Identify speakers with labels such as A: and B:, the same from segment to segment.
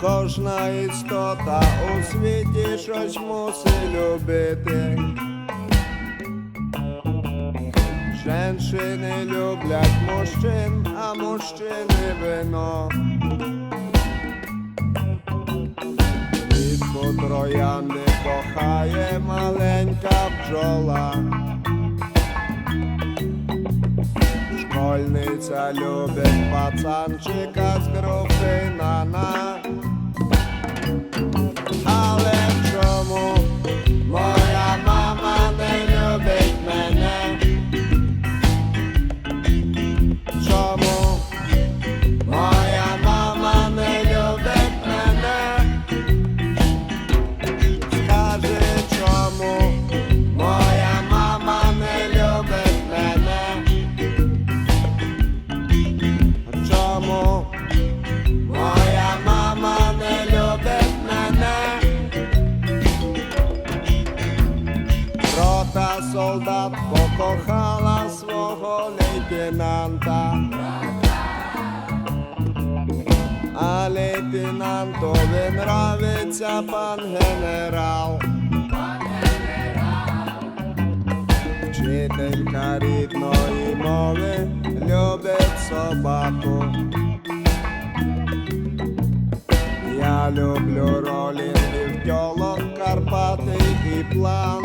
A: кожна істота у світі щось мусить любити. Женщини люблять мужчин, а мужчини вино. Квітку троянди кохає маленька бджола. Школьниця любить пацанчика з групи покохала свого лейтенанта. А лейтенантові нравиться пан генерал. Вчителька рідної мови любить собаку. Я люблю ролінгів, тьолок, Карпати і план.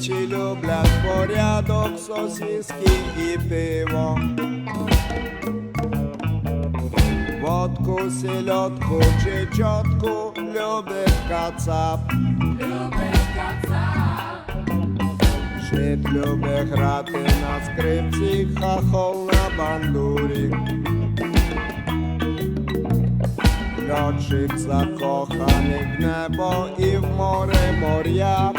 A: Німці люблять порядок, сосиски і пиво. Водку, сельодку чи чотку любить кацап. Жит любить грати на скрипці, хахол на бандурі. Льотчик закоханий в небо і в море моря.